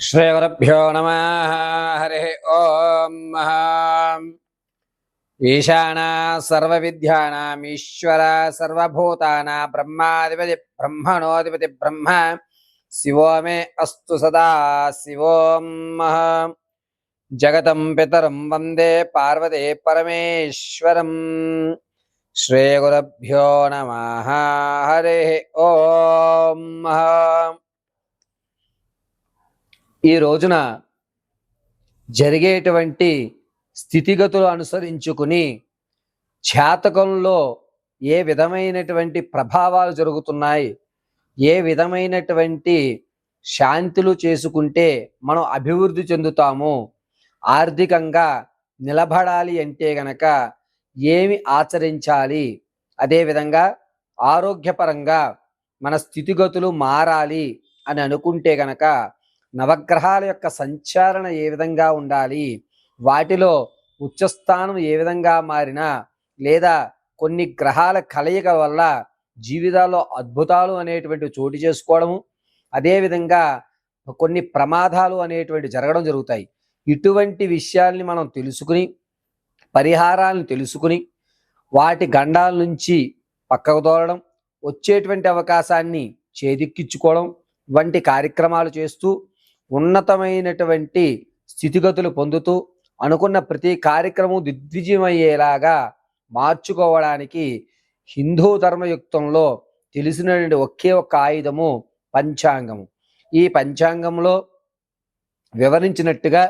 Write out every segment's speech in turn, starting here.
శ్రీగురుభ్యో నమ హరి ఓం ఈశానా ఈశ్వర సర్వభూతానా బ్రహ్మాధిపతి బ్రహ్మణోధిపతి బ్రహ్మ శివో మే అస్తు సదా శివోం జగతం పితరం వందే పార్వతే పరమేశ్వరం శ్రీగురుభ్యో నమ హరి ఓం ఈ రోజున జరిగేటువంటి స్థితిగతులు అనుసరించుకుని చేతకంలో ఏ విధమైనటువంటి ప్రభావాలు జరుగుతున్నాయి ఏ విధమైనటువంటి శాంతులు చేసుకుంటే మనం అభివృద్ధి చెందుతాము ఆర్థికంగా నిలబడాలి అంటే గనక ఏమి ఆచరించాలి అదేవిధంగా ఆరోగ్యపరంగా మన స్థితిగతులు మారాలి అని అనుకుంటే గనక నవగ్రహాల యొక్క సంచారణ ఏ విధంగా ఉండాలి? వాటిలో ఉచ్చస్థానం ఏ విధంగా మారినా లేదా కొన్ని గ్రహాల కలయిక వల్ల జీవితాల్లో అద్భుతాలు అనేటువంటి చోటు చేసుకోవడము అదేవిధంగా కొన్ని ప్రమాదాలు అనేటువంటి జరగడం జరుగుతాయి. ఇటువంటి విషయాల్ని మనం తెలుసుకుని పరిహారాలను తెలుసుకుని వాటి గండాల నుంచి పక్కకు తోలడం వచ్చేటువంటి అవకాశాన్ని చేదిక్కించుకోవడం వంటి కార్యక్రమాలు చేస్తూ ఉన్నతమైనటువంటి స్థితిగతులు పొందుతూ అనుకున్న ప్రతి కార్యక్రమం దిగ్విజయమయ్యేలాగా మార్చుకోవడానికి హిందూ ధర్మయుక్తంలో తెలిసినటువంటి ఒకే ఒక్క ఆయుధము పంచాంగము. ఈ పంచాంగంలో వివరించినట్టుగా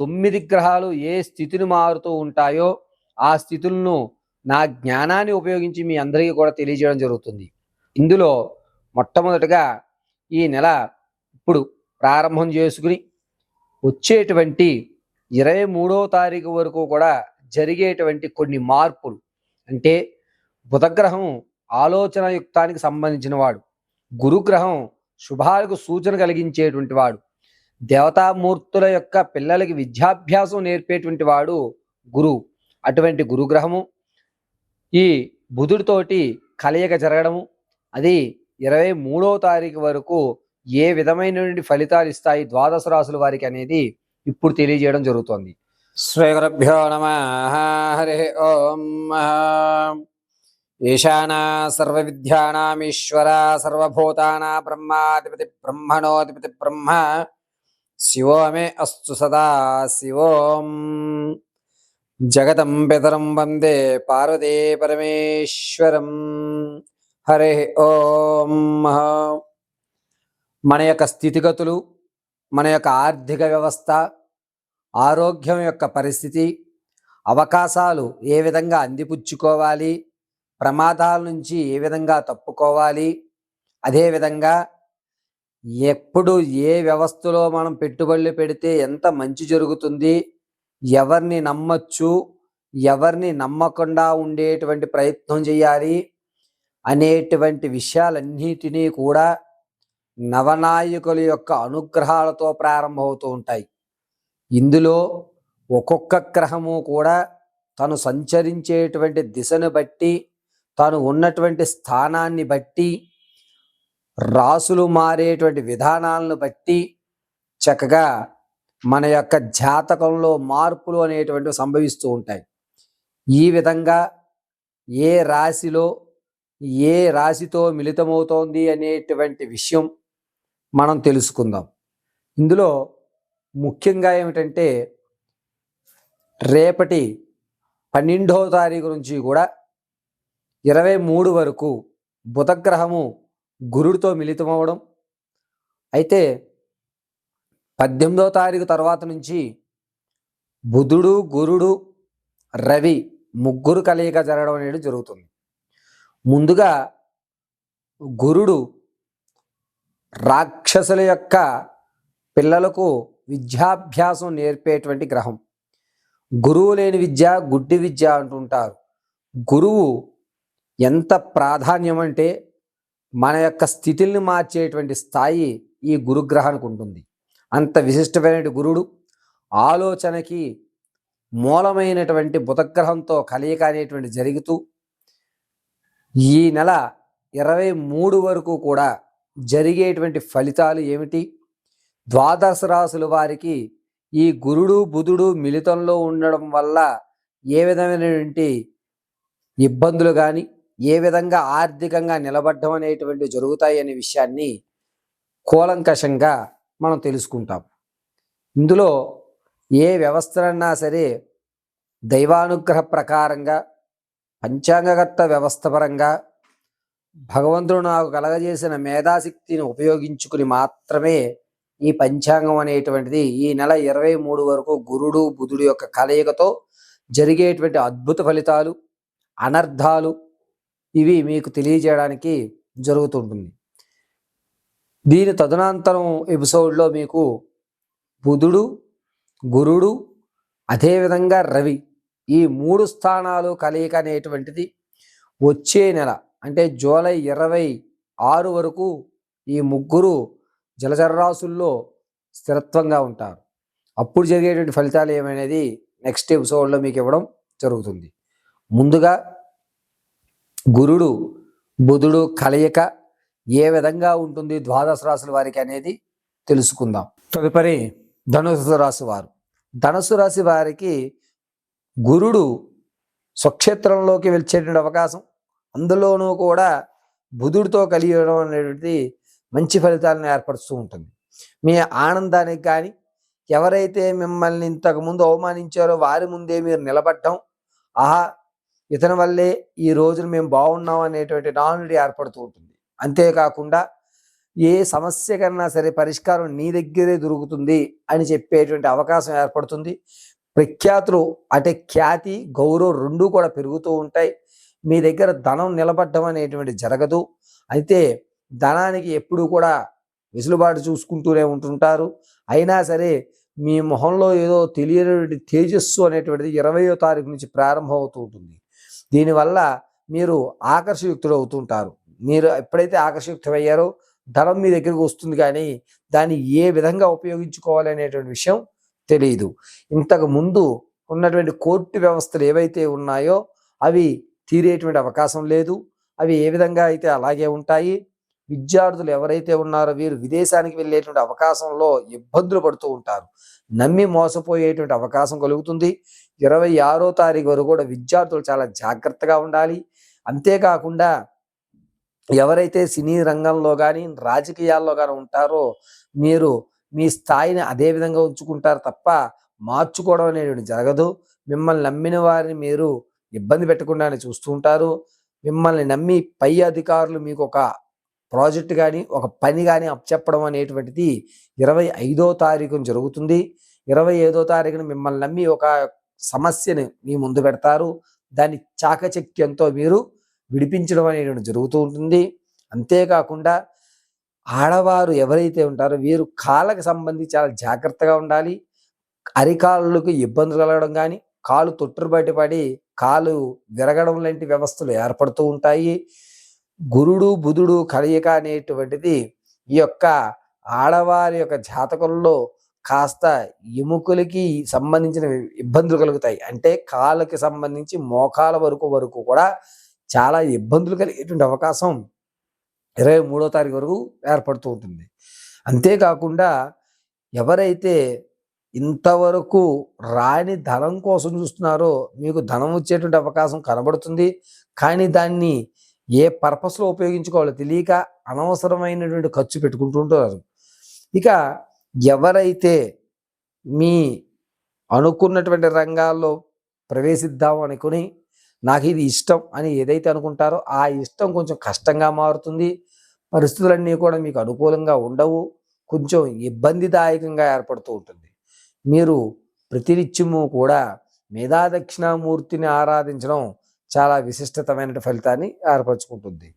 తొమ్మిది గ్రహాలు ఏ స్థితిని మారుతూ ఉంటాయో ఆ స్థితులను నా జ్ఞానాన్ని ఉపయోగించి మీ అందరికీ కూడా తెలియజేయడం జరుగుతుంది. ఇందులో మొట్టమొదటిగా ఈ నెల ఇప్పుడు ప్రారంభం చేసుకుని వచ్చేటువంటి ఇరవై మూడో తారీఖు వరకు కూడా జరిగేటువంటి కొన్ని మార్పులు. అంటే బుధగ్రహం ఆలోచన యుక్తానికి సంబంధించిన వాడు. గురుగ్రహం శుభాలకు సూచన కలిగించేటువంటి వాడు. దేవతామూర్తుల యొక్క పిల్లలకి విద్యాభ్యాసం నేర్పేటువంటి వాడు గురువు. అటువంటి గురుగ్రహము ఈ బుధుడితోటి కలయిక జరగడము. అది ఇరవై మూడో తారీఖు వరకు ఏ విధమైనటువంటి ఫలితాలు ఇస్తాయి ద్వాదశ రాసుల వారికి అనేది ఇప్పుడు తెలియజేయడం జరుగుతోంది. శ్రీగురుభ్యో నమ. హరి ఓం. ఈశానా సర్వ విద్యానామీశ్వర సర్వభూతానా బ్రహ్మాధిపతి బ్రహ్మణోధిపతి బ్రహ్మ. శివో మే అస్తు సదా. శివోం. జగతం పితరం వందే పార్వతీ పరమేశ్వరం. హరి ఓం. మన యొక్క స్థితిగతులు మన యొక్క ఆర్థిక వ్యవస్థ ఆరోగ్యం యొక్క పరిస్థితి అవకాశాలు ఏ విధంగా అందిపుచ్చుకోవాలి ప్రమాదాల నుంచి ఏ విధంగా తప్పుకోవాలి అదేవిధంగా ఎప్పుడు ఏ వ్యవస్థలో మనం పెట్టుబడులు పెడితే ఎంత మంచి జరుగుతుంది ఎవరిని నమ్మచ్చు ఎవరిని నమ్మకుండా ఉండేటువంటి ప్రయత్నం చేయాలి అనేటువంటి విషయాలన్నిటినీ కూడా నవనాయకుల యొక్క అనుగ్రహాలతో ప్రారంభమవుతూ ఉంటాయి. ఇందులో ఒక్కొక్క గ్రహము కూడా తను సంచరించేటువంటి దిశను బట్టి తను ఉన్నటువంటి స్థానాన్ని బట్టి రాసులు మారేటువంటి విధానాలను బట్టి చక్కగా మన యొక్క జాతకంలో మార్పులు అనేటువంటివి సంభవిస్తూ ఉంటాయి. ఈ విధంగా ఏ రాశిలో ఏ రాశితో మిళితమవుతోంది అనేటువంటి విషయం మనం తెలుసుకుందాం. ఇందులో ముఖ్యంగా ఏమిటంటే రేపటి పన్నెండవ తారీఖు నుంచి కూడా ఇరవై మూడు వరకు బుధగ్రహము గురుడితో మిళితమవడం అయితే పద్దెనిమిదవ తారీఖు తర్వాత నుంచి బుధుడు గురుడు రవి ముగ్గురు కలయిక జరగడం అనేది జరుగుతుంది. ముందుగా గురుడు రాక్షసుల యొక్క పిల్లలకు విద్యాభ్యాసం నేర్పేటువంటి గ్రహం. గురువు లేని విద్య గుడ్డి విద్య అంటుంటారు. గురువు ఎంత ప్రాధాన్యం అంటే మన యొక్క స్థితిని మార్చేటువంటి స్థాయి ఈ గురుగ్రహానికి ఉంటుంది. అంత విశిష్టమైన గురుడు ఆలోచనకి మూలమైనటువంటి బుధగ్రహంతో కలయిక అనేటువంటి జరుగుతూ ఈ నెల ఇరవై మూడు వరకు కూడా జరిగేటువంటి ఫలితాలు ఏమిటి? ద్వాదశ రాసుల వారికి ఈ గురుడు బుధుడు మిళితంలో ఉండడం వల్ల ఏ విధమైనటువంటి ఇబ్బందులు కానీ ఏ విధంగా ఆర్థికంగా నిలబడడం అనేటువంటి జరుగుతాయి అనే విషయాన్ని కూలంకషంగా మనం తెలుసుకుంటాం. ఇందులో ఏ వ్యవస్థలన్నా సరే దైవానుగ్రహ ప్రకారంగా పంచాంగకర్త వ్యవస్థ పరంగా భగవంతుడు నాకు కలగజేసిన మేధాశక్తిని ఉపయోగించుకుని మాత్రమే ఈ పంచాంగం అనేటువంటిది ఈ నెల ఇరవై మూడు వరకు గురుడు బుధుడు యొక్క కలయికతో జరిగేటువంటి అద్భుత ఫలితాలు అనర్థాలు ఇవి మీకు తెలియజేయడానికి జరుగుతుంటుంది దీని తదనంతరం ఎపిసోడ్లో మీకు బుధుడు గురుడు అదేవిధంగా రవి ఈ మూడు స్థానాలు కలయిక అనేటువంటిది వచ్చే నెల అంటే జూలై ఇరవై ఆరు వరకు ఈ ముగ్గురు జలచరరాశుల్లో స్థిరత్వంగా ఉంటారు. అప్పుడు జరిగేటువంటి ఫలితాలు ఏమనేది నెక్స్ట్ ఎపిసోడ్లో మీకు ఇవ్వడం జరుగుతుంది. ముందుగా గురుడు బుధుడు కలయిక ఏ విధంగా ఉంటుంది ద్వాదశ రాశుల వారికి అనేది తెలుసుకుందాం. తదుపరి ధనుసు రాశి వారు. ధనుసు రాశి వారికి గురుడు స్వక్షేత్రంలోకి వెళ్ళేటువంటి అవకాశం అందులోనూ కూడా బుధుడితో కలియడం అనేటువంటి మంచి ఫలితాలను ఏర్పరుస్తూ ఉంటుంది. మీ ఆనందానికి కానీ ఎవరైతే మిమ్మల్ని ఇంతకుముందు అవమానించారో వారి ముందే మీరు నిలబడటం ఆహా ఇతని వల్లే ఈ రోజున మేము బాగున్నాం అనేటువంటి నానుడి ఏర్పడుతూ ఉంటుంది. అంతేకాకుండా ఏ సమస్య కన్నా సరే పరిష్కారం నీ దగ్గరే దొరుకుతుంది అని చెప్పేటువంటి అవకాశం ఏర్పడుతుంది. ప్రఖ్యాతులు అంటే ఖ్యాతి గౌరవం రెండూ కూడా పెరుగుతూ ఉంటాయి. మీ దగ్గర ధనం నిలబడడం అనేటువంటి జరగదు. అయితే ధనానికి ఎప్పుడూ కూడా వెసులుబాటు చూసుకుంటూనే ఉంటుంటారు. అయినా సరే మీ మొహంలో ఏదో తెలియనటువంటి తేజస్సు అనేటువంటిది ఇరవయో తారీఖు నుంచి ప్రారంభం అవుతూ ఉంటుంది. దీనివల్ల మీరు ఆకర్షయుక్తులు అవుతుంటారు. మీరు ఎప్పుడైతే ఆకర్షయుక్తమయ్యారో ధనం మీ దగ్గరికి వస్తుంది కానీ దాన్ని ఏ విధంగా ఉపయోగించుకోవాలి అనేటువంటి విషయం తెలియదు ఇంతకు ముందు ఉన్నటువంటి కోర్టు వ్యవస్థలు ఏవైతే ఉన్నాయో అవి తీరేటువంటి అవకాశం లేదు. అవి ఏ విధంగా అయితే అలాగే ఉంటాయి. విద్యార్థులు ఎవరైతే ఉన్నారో వీరు విదేశానికి వెళ్ళేటువంటి అవకాశంలో ఇబ్బందులు పడుతూ ఉంటారు. నమ్మి మోసపోయేటువంటి అవకాశం కలుగుతుంది. ఇరవై ఆరో తారీఖు వరకు కూడా విద్యార్థులు చాలా జాగ్రత్తగా ఉండాలి. అంతేకాకుండా ఎవరైతే సినీ రంగంలో కానీ రాజకీయాల్లో కానీ ఉంటారో మీరు మీ స్థాయిని అదే విధంగా ఉంచుకుంటారు తప్ప మార్చుకోవడం అనేటువంటి జరగదు. మిమ్మల్ని నమ్మిన వారిని మీరు ఇబ్బంది పెట్టకుండానే చూస్తూ ఉంటారు. మిమ్మల్ని నమ్మి పై అధికారులు మీకు ఒక ప్రాజెక్ట్ కానీ ఒక పని కానీ అప్పచెప్పడం అనేటువంటిది ఇరవై ఐదో తారీఖున జరుగుతుంది. ఇరవై ఐదో తారీఖున మిమ్మల్ని నమ్మి ఒక సమస్యని మీ ముందు పెడతారు. దాన్ని చాకచక్యంతో మీరు విడిపించడం అనేటువంటి జరుగుతూ ఉంటుంది. అంతేకాకుండా ఆడవారు ఎవరైతే ఉంటారో వీరు కాళ్ళకు సంబంధించి చాలా జాగ్రత్తగా ఉండాలి. అరికాళ్ళకు ఇబ్బందులు కలగడం కానీ కాలు తొట్టురు బయటపడి కాలు విరగడం లాంటి వ్యవస్థలు ఏర్పడుతూ ఉంటాయి. గురుడు బుధుడు కలయిక అనేటువంటిది ఈ యొక్క ఆడవారి యొక్క జాతకంలో కాస్త ఎముకలకి సంబంధించిన ఇబ్బందులు కలుగుతాయి. అంటే కాళ్ళకి సంబంధించి మోకాల వరకు వరకు కూడా చాలా ఇబ్బందులు కలిగేటువంటి అవకాశం ఇరవై మూడో తారీఖు వరకు ఏర్పడుతూ ఉంటుంది. అంతేకాకుండా ఎవరైతే ఇంతవరకు రాని ధనం కోసం చూస్తున్నారో మీకు ధనం వచ్చేటువంటి అవకాశం కనబడుతుంది. కానీ దాన్ని ఏ పర్పస్లో ఉపయోగించుకోవాలో తెలియక అనవసరమైనటువంటి ఖర్చు పెట్టుకుంటూ ఉంటారు. ఇక ఎవరైతే మీ అనుకున్నటువంటి రంగాల్లో ప్రవేశిద్దాం అనుకుని నాకు ఇది ఇష్టం అని ఏదైతే అనుకుంటారో ఆ ఇష్టం కొంచెం కష్టంగా మారుతుంది. పరిస్థితులన్నీ కూడా మీకు అనుకూలంగా ఉండవు. కొంచెం ఇబ్బందిదాయకంగా ఏర్పడుతూ ఉంటుంది. మీరు ప్రతినిత్యము కూడా మేధాదక్షిణామూర్తిని ఆరాధించడం చాలా విశిష్టతమైన ఫలితాన్ని ఏర్పరచుకుంటుంది.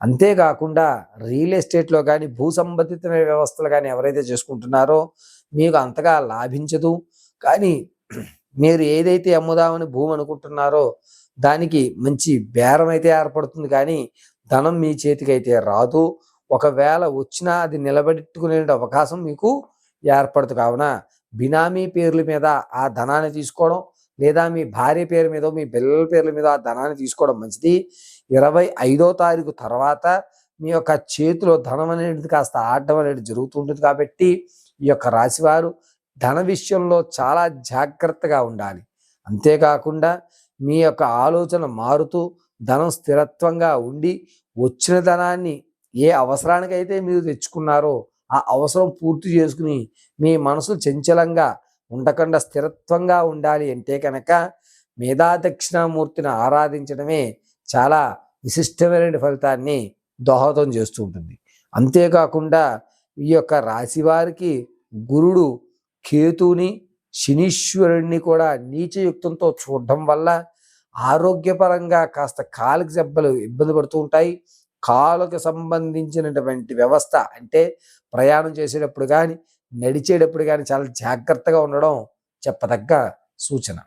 అంతేకాకుండా రియల్ ఎస్టేట్లో కానీ భూ సంబంధిత వ్యవస్థలు కానీ ఎవరైతే చేసుకుంటున్నారో మీకు అంతగా లాభించదు. కానీ మీరు ఏదైతే అమ్ముదామని భూమి అనుకుంటున్నారో దానికి మంచి బేరం అయితే ఏర్పడుతుంది కానీ ధనం మీ చేతికి అయితే రాదు. ఒకవేళ వచ్చినా అది నిలబెట్టుకునే అవకాశం మీకు ఏర్పడదు. కావున బినామీ పేర్ల మీద ఆ ధనాన్ని తీసుకోవడం లేదా మీ భార్య పేరు మీద మీ పిల్లల పేర్ల మీద ఆ ధనాన్ని తీసుకోవడం మంచిది. ఇరవై ఐదో తారీఖు తర్వాత మీ యొక్క చేతిలో ధనం అనేది కాస్త ఆడడం అనేది జరుగుతుంటుంది కాబట్టి ఈ యొక్క రాశివారు ధన విషయంలో చాలా జాగ్రత్తగా ఉండాలి. అంతేకాకుండా మీ యొక్క ఆలోచన మారుతూ ధనం స్థిరత్వంగా ఉండి వచ్చిన ధనాన్ని ఏ అవసరానికైతే మీరు తెచ్చుకున్నారో ఆ అవసరం పూర్తి చేసుకుని మీ మనసు చంచలంగా ఉండకుండా స్థిరత్వంగా ఉండాలి అంటే కనుక మేధాదక్షిణామూర్తిని ఆరాధించడమే చాలా విశిష్టమైన ఫలితాన్ని దోహదం చేస్తూ ఉంటుంది. అంతేకాకుండా ఈ యొక్క రాశి వారికి గురుడు కేతుని శనీశ్వరుణ్ణి కూడా నీచయుక్తంతో చూడడం వల్ల ఆరోగ్యపరంగా కాస్త కాలుకి జబ్బలు ఇబ్బంది పడుతూ ఉంటాయి. కాలుకు సంబంధించినటువంటి వ్యవస్థ అంటే ప్రయాణం చేసేటప్పుడు కానీ నడిచేటప్పుడు కానీ చాలా జాగ్రత్తగా ఉండడం చెప్పదగ్గ సూచన.